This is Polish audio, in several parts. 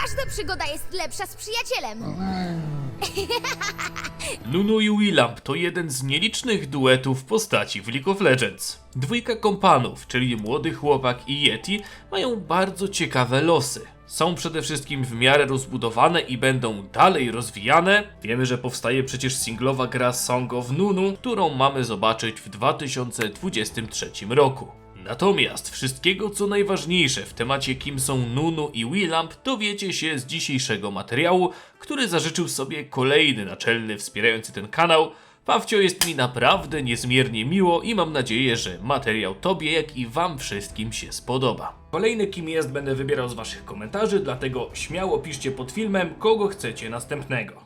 Każda przygoda jest lepsza z przyjacielem. Nunu i Willamp to jeden z nielicznych duetów postaci w League of Legends. Dwójka kompanów, czyli młody chłopak i Yeti, mają bardzo ciekawe losy. Są przede wszystkim w miarę rozbudowane i będą dalej rozwijane. Wiemy, że powstaje przecież singlowa gra Song of Nunu, którą mamy zobaczyć w 2023 roku. Natomiast wszystkiego co najważniejsze w temacie kim są Nunu i Willamp dowiecie się z dzisiejszego materiału, który zażyczył sobie kolejny naczelny wspierający ten kanał. Pawcio jest mi naprawdę niezmiernie miło i mam nadzieję, że materiał tobie jak i wam wszystkim się spodoba. Kolejny kim jest będę wybierał z waszych komentarzy, dlatego śmiało piszcie pod filmem kogo chcecie następnego.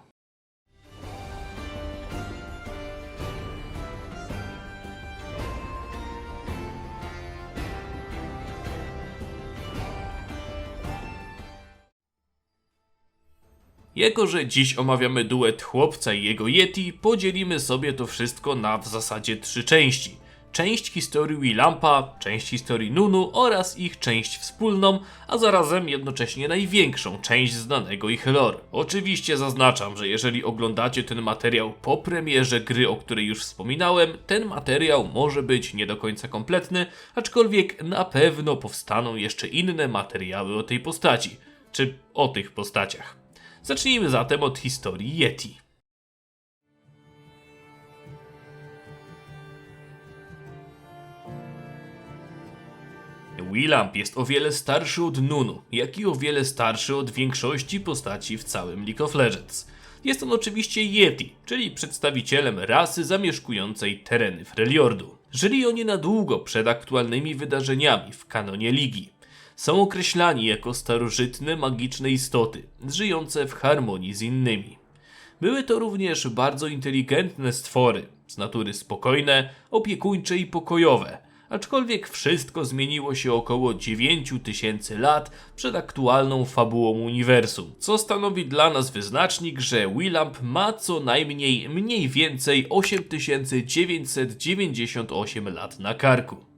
Jako, że dziś omawiamy duet chłopca i jego Yeti, podzielimy sobie to wszystko na w zasadzie trzy części. Część historii Willampa, część historii Nunu oraz ich część wspólną, a zarazem jednocześnie największą część znanego ich lore. Oczywiście zaznaczam, że jeżeli oglądacie ten materiał po premierze gry, o której już wspominałem, ten materiał może być nie do końca kompletny, aczkolwiek na pewno powstaną jeszcze inne materiały o tej postaci, czy o tych postaciach. Zacznijmy zatem od historii Yeti. Willamp jest o wiele starszy od Nunu, jak i o wiele starszy od większości postaci w całym League of Legends. Jest on oczywiście Yeti, czyli przedstawicielem rasy zamieszkującej tereny Freljordu. Żyli oni na długo przed aktualnymi wydarzeniami w kanonie ligi. Są określani jako starożytne magiczne istoty, żyjące w harmonii z innymi. Były to również bardzo inteligentne stwory, z natury spokojne, opiekuńcze i pokojowe, aczkolwiek wszystko zmieniło się około 9000 lat przed aktualną fabułą uniwersum, co stanowi dla nas wyznacznik, że Willamp ma co najmniej mniej więcej 8998 lat na karku.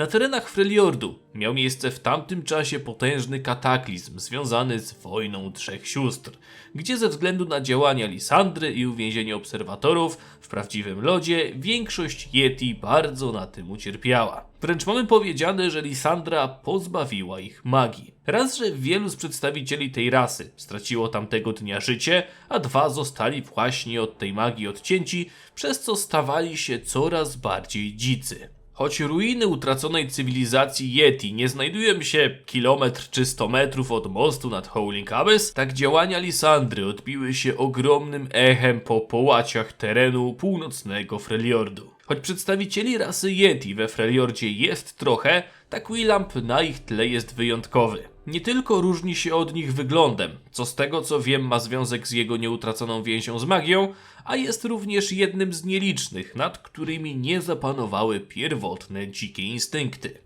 Na terenach Freljordu miał miejsce w tamtym czasie potężny kataklizm związany z wojną trzech sióstr, gdzie ze względu na działania Lisandry i uwięzienie obserwatorów w prawdziwym lodzie większość Yeti bardzo na tym ucierpiała. Wręcz mamy powiedziane, że Lisandra pozbawiła ich magii. Raz, że wielu z przedstawicieli tej rasy straciło tamtego dnia życie, a dwa zostali właśnie od tej magii odcięci, przez co stawali się coraz bardziej dzicy. Choć ruiny utraconej cywilizacji Yeti nie znajdują się kilometr czy 100 metrów od mostu nad Howling Abyss, tak działania Lisandry odbiły się ogromnym echem po połaciach terenu północnego Freljordu. Choć przedstawicieli rasy Yeti we Freljordzie jest trochę, tak Willamp na ich tle jest wyjątkowy. Nie tylko różni się od nich wyglądem, co z tego co wiem ma związek z jego nieutraconą więzią z magią, a jest również jednym z nielicznych, nad którymi nie zapanowały pierwotne dzikie instynkty.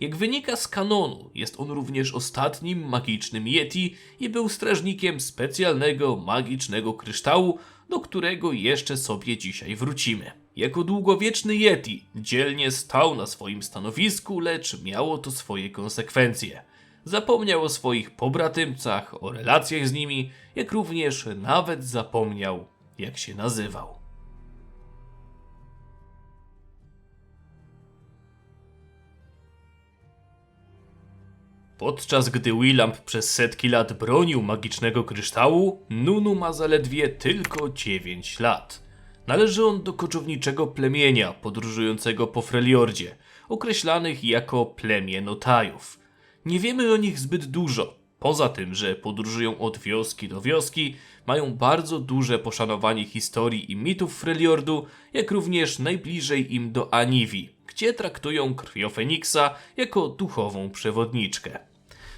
Jak wynika z kanonu, jest on również ostatnim magicznym Yeti i był strażnikiem specjalnego magicznego kryształu, do którego jeszcze sobie dzisiaj wrócimy. Jako długowieczny Yeti dzielnie stał na swoim stanowisku, lecz miało to swoje konsekwencje. Zapomniał o swoich pobratymcach, o relacjach z nimi, jak również nawet zapomniał, jak się nazywał. Podczas gdy Willamp przez setki lat bronił magicznego kryształu, Nunu ma zaledwie tylko 9 lat. Należy on do koczowniczego plemienia podróżującego po Freljordzie, określanych jako plemię Notajów. Nie wiemy o nich zbyt dużo, poza tym, że podróżują od wioski do wioski, mają bardzo duże poszanowanie historii i mitów Freljordu, jak również najbliżej im do Aniwi, gdzie traktują krwiofeniksa jako duchową przewodniczkę.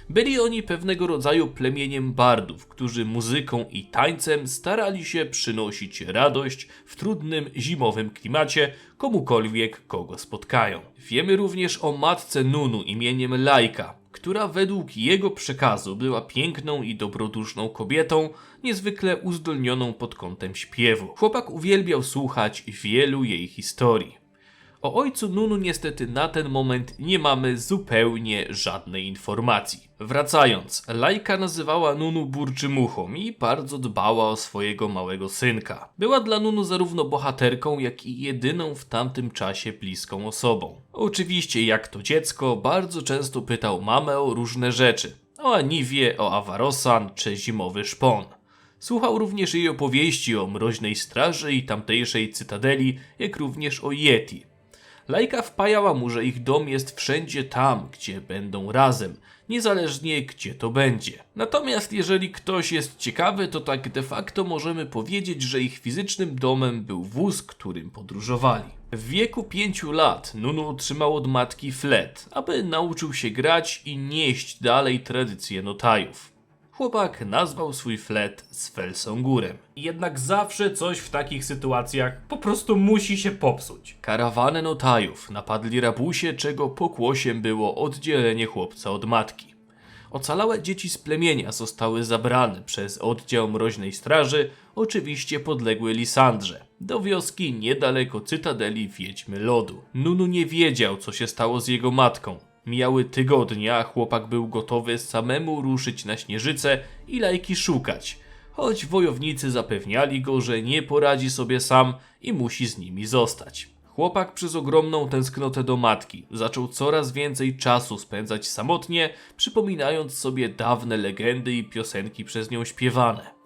Byli oni pewnego rodzaju plemieniem bardów, którzy muzyką i tańcem starali się przynosić radość w trudnym zimowym klimacie komukolwiek, kogo spotkają. Wiemy również o matce Nunu imieniem Laika, która według jego przekazu była piękną i dobroduszną kobietą, niezwykle uzdolnioną pod kątem śpiewu. Chłopak uwielbiał słuchać wielu jej historii. O ojcu Nunu niestety na ten moment nie mamy zupełnie żadnej informacji. Wracając, Lajka nazywała Nunu burczymuchą i bardzo dbała o swojego małego synka. Była dla Nunu zarówno bohaterką, jak i jedyną w tamtym czasie bliską osobą. Oczywiście, jak to dziecko, bardzo często pytał mamę o różne rzeczy. O Aniwie, o Awarosan czy zimowy szpon. Słuchał również jej opowieści o mroźnej straży i tamtejszej cytadeli, jak również o Yeti. Lajka wpajała mu, że ich dom jest wszędzie tam, gdzie będą razem, niezależnie gdzie to będzie. Natomiast jeżeli ktoś jest ciekawy, to tak de facto możemy powiedzieć, że ich fizycznym domem był wóz, którym podróżowali. W wieku pięciu lat Nunu otrzymał od matki flet, aby nauczył się grać i nieść dalej tradycję notajów. Chłopak nazwał swój flet Svelsongurem. Jednak zawsze coś w takich sytuacjach po prostu musi się popsuć. Karawanę notajów napadli rabusie, czego pokłosiem było oddzielenie chłopca od matki. Ocalałe dzieci z plemienia zostały zabrane przez oddział Mroźnej Straży, oczywiście podległy Lisandrze, do wioski niedaleko Cytadeli Wiedźmy Lodu. Nunu nie wiedział, co się stało z jego matką. Mijały tygodnie, a chłopak był gotowy samemu ruszyć na Śnieżycę i lajki szukać, choć wojownicy zapewniali go, że nie poradzi sobie sam i musi z nimi zostać. Chłopak przez ogromną tęsknotę do matki zaczął coraz więcej czasu spędzać samotnie, przypominając sobie dawne legendy i piosenki przez nią śpiewane.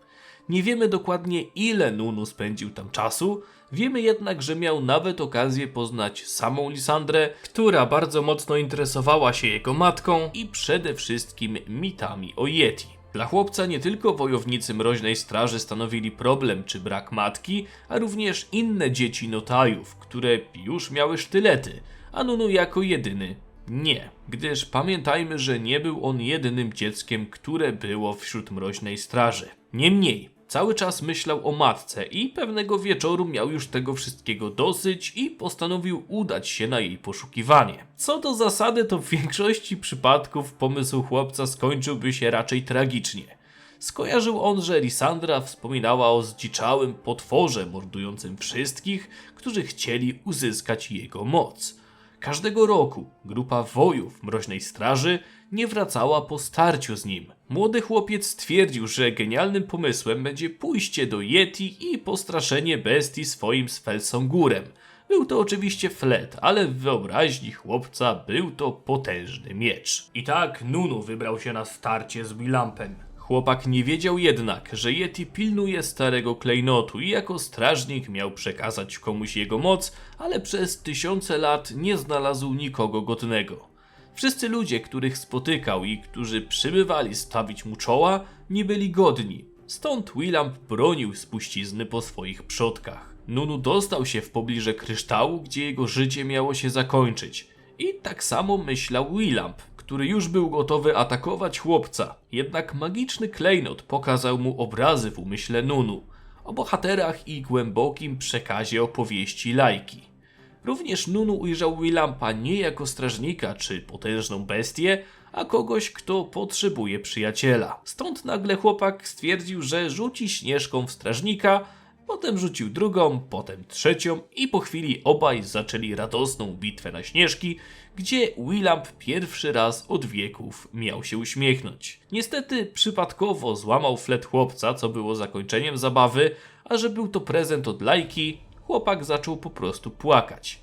Nie wiemy dokładnie ile Nunu spędził tam czasu, wiemy jednak, że miał nawet okazję poznać samą Lisandrę, która bardzo mocno interesowała się jego matką i przede wszystkim mitami o Yeti. Dla chłopca nie tylko wojownicy Mroźnej Straży stanowili problem czy brak matki, a również inne dzieci notajów, które już miały sztylety, a Nunu jako jedyny nie, gdyż pamiętajmy, że nie był on jedynym dzieckiem, które było wśród Mroźnej Straży. Niemniej, cały czas myślał o matce i pewnego wieczoru miał już tego wszystkiego dosyć i postanowił udać się na jej poszukiwanie. Co do zasady, to w większości przypadków pomysł chłopca skończyłby się raczej tragicznie. Skojarzył on, że Lisandra wspominała o zdziczałym potworze mordującym wszystkich, którzy chcieli uzyskać jego moc. Każdego roku grupa wojów Mroźnej Straży nie wracała po starciu z nim. Młody chłopiec stwierdził, że genialnym pomysłem będzie pójście do Yeti i postraszenie bestii swoim Svelsongurem. Był to oczywiście flet, ale w wyobraźni chłopca był to potężny miecz. I tak Nunu wybrał się na starcie z Willampem. Chłopak nie wiedział jednak, że Yeti pilnuje starego klejnotu i jako strażnik miał przekazać komuś jego moc, ale przez tysiące lat nie znalazł nikogo godnego. Wszyscy ludzie, których spotykał i którzy przybywali stawić mu czoła, nie byli godni. Stąd Willamp bronił spuścizny po swoich przodkach. Nunu dostał się w pobliże kryształu, gdzie jego życie miało się zakończyć. I tak samo myślał Willamp, który już był gotowy atakować chłopca. Jednak magiczny klejnot pokazał mu obrazy w umyśle Nunu, o bohaterach i głębokim przekazie opowieści Lajki. Również Nunu ujrzał Willampa nie jako strażnika czy potężną bestię, a kogoś, kto potrzebuje przyjaciela. Stąd nagle chłopak stwierdził, że rzuci śnieżką w strażnika, potem rzucił drugą, potem trzecią i po chwili obaj zaczęli radosną bitwę na śnieżki, gdzie Willamp pierwszy raz od wieków miał się uśmiechnąć. Niestety przypadkowo złamał flet chłopca, co było zakończeniem zabawy, a że był to prezent od lajki, chłopak zaczął po prostu płakać.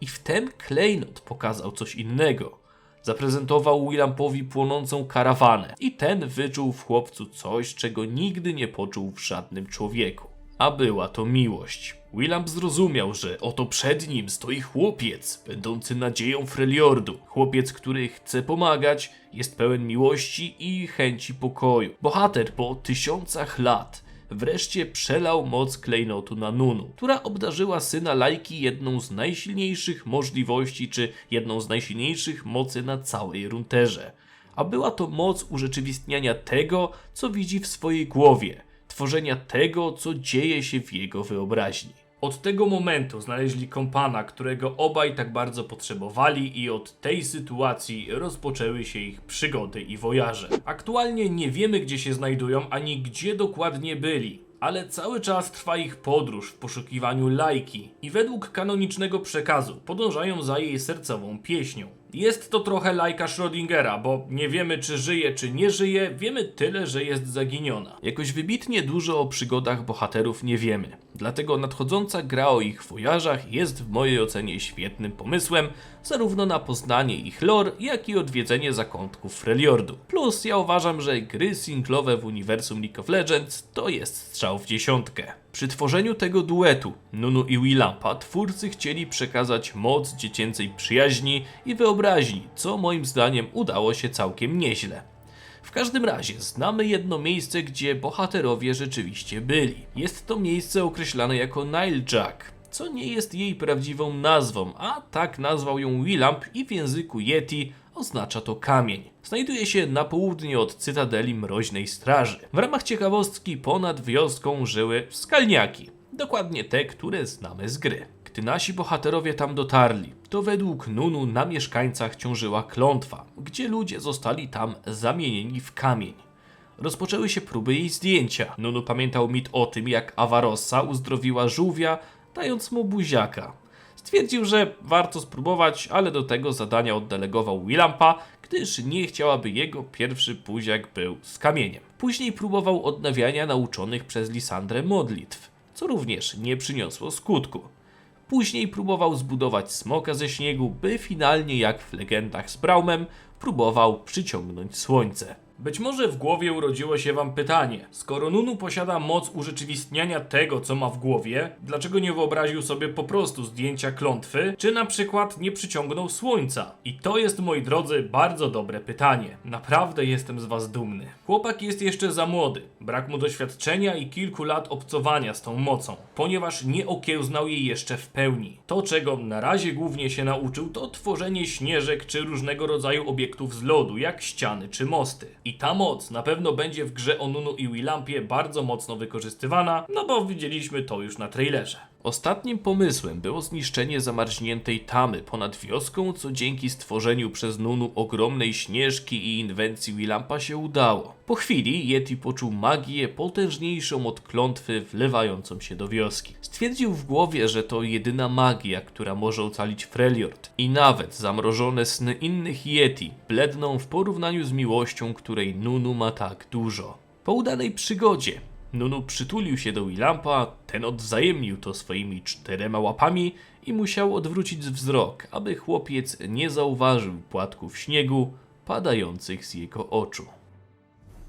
I wtem klejnot pokazał coś innego. Zaprezentował Willampowi płonącą karawanę i ten wyczuł w chłopcu coś, czego nigdy nie poczuł w żadnym człowieku. A była to miłość. Willamp zrozumiał, że oto przed nim stoi chłopiec, będący nadzieją Freljordu. Chłopiec, który chce pomagać, jest pełen miłości i chęci pokoju. Bohater po tysiącach lat wreszcie przelał moc klejnotu na Nunu, która obdarzyła syna Lajki jedną z najsilniejszych możliwości, czy jedną z najsilniejszych mocy na całej runterze. A była to moc urzeczywistniania tego, co widzi w swojej głowie, tworzenia tego, co dzieje się w jego wyobraźni. Od tego momentu znaleźli kompana, którego obaj tak bardzo potrzebowali i od tej sytuacji rozpoczęły się ich przygody i wojaże. Aktualnie nie wiemy gdzie się znajdują, ani gdzie dokładnie byli. ale cały czas trwa ich podróż w poszukiwaniu lajki i według kanonicznego przekazu podążają za jej sercową pieśnią. Jest to trochę lajka Schrödingera, bo nie wiemy czy żyje, czy nie żyje, wiemy tyle, że jest zaginiona. Jakoś wybitnie dużo o przygodach bohaterów nie wiemy, dlatego nadchodząca gra o ich wojażach jest w mojej ocenie świetnym pomysłem, zarówno na poznanie ich lore, jak i odwiedzenie zakątków Freljordu. Plus ja uważam, że gry singlowe w uniwersum League of Legends to jest strzał w dziesiątkę. Przy tworzeniu tego duetu, Nunu i Willampa, twórcy chcieli przekazać moc dziecięcej przyjaźni i wyobraźni, co moim zdaniem udało się całkiem nieźle. W każdym razie znamy jedno miejsce, gdzie bohaterowie rzeczywiście byli. Jest to miejsce określane jako Nile Jack, co nie jest jej prawdziwą nazwą, a tak nazwał ją Willamp i w języku Yeti oznacza to kamień. Znajduje się na południe od Cytadeli Mroźnej Straży. W ramach ciekawostki ponad wioską żyły skalniaki. Dokładnie te, które znamy z gry. Gdy nasi bohaterowie tam dotarli, to według Nunu na mieszkańcach ciążyła klątwa, gdzie ludzie zostali tam zamienieni w kamień. Rozpoczęły się próby jej zdjęcia. Nunu pamiętał mit o tym, jak Avarossa uzdrowiła żółwia, dając mu buziaka. Stwierdził, że warto spróbować, ale do tego zadania oddelegował Willampa, gdyż nie chciałaby jego pierwszy buziak był z kamieniem. Później próbował odnawiania nauczonych przez Lisandrę modlitw, co również nie przyniosło skutku. Później próbował zbudować smoka ze śniegu, by finalnie jak w legendach z Braumem próbował przyciągnąć słońce. Być może w głowie urodziło się wam pytanie: skoro Nunu posiada moc urzeczywistniania tego, co ma w głowie, dlaczego nie wyobraził sobie po prostu zdjęcia klątwy, czy na przykład nie przyciągnął słońca? I to jest, moi drodzy, bardzo dobre pytanie. Naprawdę jestem z was dumny. Chłopak jest jeszcze za młody, brak mu doświadczenia i kilku lat obcowania z tą mocą, ponieważ nie okiełznał jej jeszcze w pełni. To, czego na razie głównie się nauczył, to tworzenie śnieżek czy różnego rodzaju obiektów z lodu, jak ściany czy mosty. Ta moc na pewno będzie w grze o Nunu i Willampie bardzo mocno wykorzystywana, no bo widzieliśmy to już na trailerze. Ostatnim pomysłem było zniszczenie zamarzniętej tamy ponad wioską, co dzięki stworzeniu przez Nunu ogromnej śnieżki i inwencji Willampa się udało. Po chwili Yeti poczuł magię potężniejszą od klątwy wlewającą się do wioski. Stwierdził w głowie, że to jedyna magia, która może ocalić Freljord. I nawet zamrożone sny innych Yeti bledną w porównaniu z miłością, której Nunu ma tak dużo. Po udanej przygodzie Nunu przytulił się do Willampa, ten odwzajemnił to swoimi czterema łapami i musiał odwrócić wzrok, aby chłopiec nie zauważył płatków śniegu padających z jego oczu.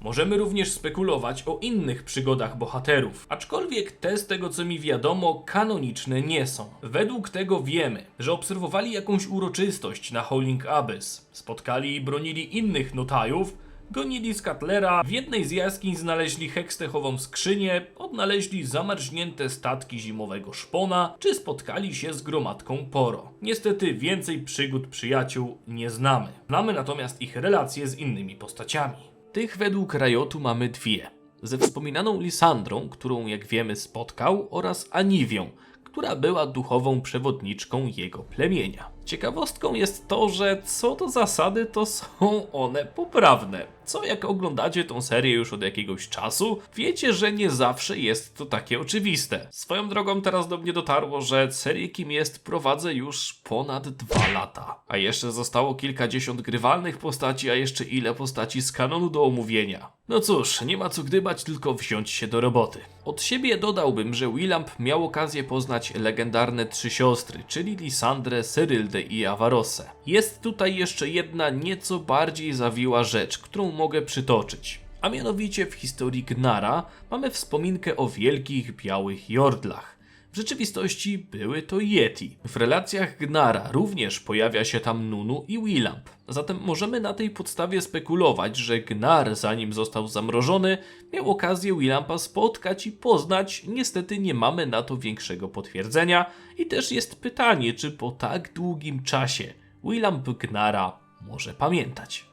Możemy również spekulować o innych przygodach bohaterów, aczkolwiek te z tego co mi wiadomo kanoniczne nie są. Według tego wiemy, że obserwowali jakąś uroczystość na Howling Abyss, spotkali i bronili innych notajów, gonili Skatlera, w jednej z jaskiń znaleźli hekstechową skrzynię, odnaleźli zamarznięte statki zimowego szpona, czy spotkali się z gromadką Poro. Niestety więcej przygód przyjaciół nie znamy. Znamy natomiast ich relacje z innymi postaciami. Tych według Riotu mamy dwie. Ze wspominaną Lisandrą, którą jak wiemy spotkał, oraz Aniwią, która była duchową przewodniczką jego plemienia. Ciekawostką jest to, że co do zasady to są one poprawne. Co jak oglądacie tą serię już od jakiegoś czasu, wiecie, że nie zawsze jest to takie oczywiste. Swoją drogą teraz do mnie dotarło, że serię Kim Jest prowadzę już ponad dwa lata. A jeszcze zostało kilkadziesiąt grywalnych postaci, a jeszcze ile postaci z kanonu do omówienia. No cóż, nie ma co gdybać, tylko wziąć się do roboty. Od siebie dodałbym, że Willamp miał okazję poznać legendarne trzy siostry, czyli Lisandrę, Cyryldę i Avarossę. Jest tutaj jeszcze jedna nieco bardziej zawiła rzecz, którą mogę przytoczyć. A mianowicie w historii Gnara mamy wspominkę o wielkich białych jordlach. W rzeczywistości były to Yeti. W relacjach Gnara również pojawia się tam Nunu i Willamp. Zatem możemy na tej podstawie spekulować, że Gnar, zanim został zamrożony, miał okazję Willampa spotkać i poznać. Niestety nie mamy na to większego potwierdzenia. I też jest pytanie, czy po tak długim czasie Willamp Gnara może pamiętać.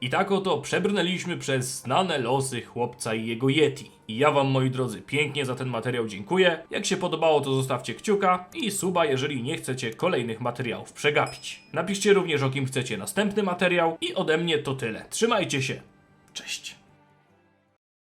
I tak oto przebrnęliśmy przez znane losy chłopca i jego Yeti. I ja wam, moi drodzy, pięknie za ten materiał dziękuję. Jak się podobało, to zostawcie kciuka i suba, jeżeli nie chcecie kolejnych materiałów przegapić. Napiszcie również, o kim chcecie następny materiał i ode mnie to tyle. Trzymajcie się. Cześć.